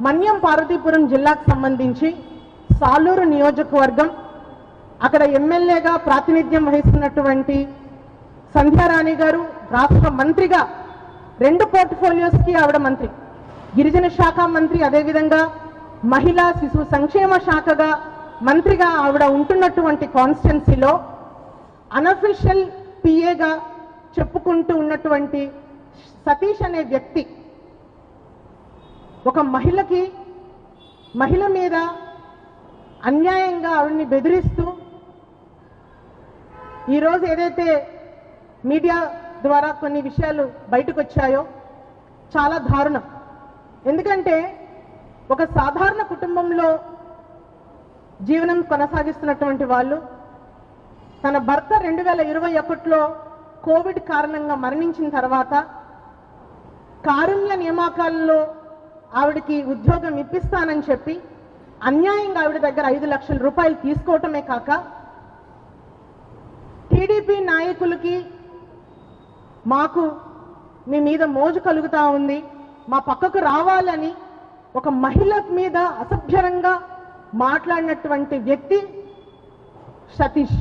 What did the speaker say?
మన్యం పార్వతీపురం జిల్లాకు సంబంధించి సాలూరు నియోజకవర్గం అక్కడ ఎమ్మెల్యేగా ప్రాతినిధ్యం వహిస్తున్నటువంటి సంధ్యారాణి గారు రాష్ట్ర మంత్రిగా రెండు పోర్ట్ఫోలియోస్కి ఆవిడ మంత్రి. గిరిజన శాఖ మంత్రి అదేవిధంగా మహిళా శిశు సంక్షేమ శాఖగా మంత్రిగా ఆవిడ ఉంటున్నటువంటి కాన్స్టిట్యున్సీలో అనఫిషియల్ పిఏగా చెప్పుకుంటూ ఉన్నటువంటి సతీష్ అనే వ్యక్తి ఒక మహిళకి మహిళ మీద అన్యాయంగా ఆవిడని బెదిరిస్తూ ఈరోజు ఏదైతే మీడియా ద్వారా కొన్ని విషయాలు బయటకు వచ్చాయో చాలా దారుణం. ఎందుకంటే ఒక సాధారణ కుటుంబంలో జీవనం కొనసాగిస్తున్నటువంటి వాళ్ళు తన భర్త రెండు వేల ఇరవై ఒకటిలో కోవిడ్ కారణంగా మరణించిన తర్వాత కారుణ్య నియామకాల్లో ఆవిడకి ఉద్యోగం ఇప్పిస్తానని చెప్పి అన్యాయంగా ఆవిడ దగ్గర ఐదు లక్షల రూపాయలు తీసుకోవటమే కాక టీడీపీ నాయకులకి మాకు మీ మీద మోజు కలుగుతా ఉంది. మా పక్కకు రావాలని ఒక మహిళ మీద అసభ్యరంగా మాట్లాడినటువంటి వ్యక్తి సతీష్.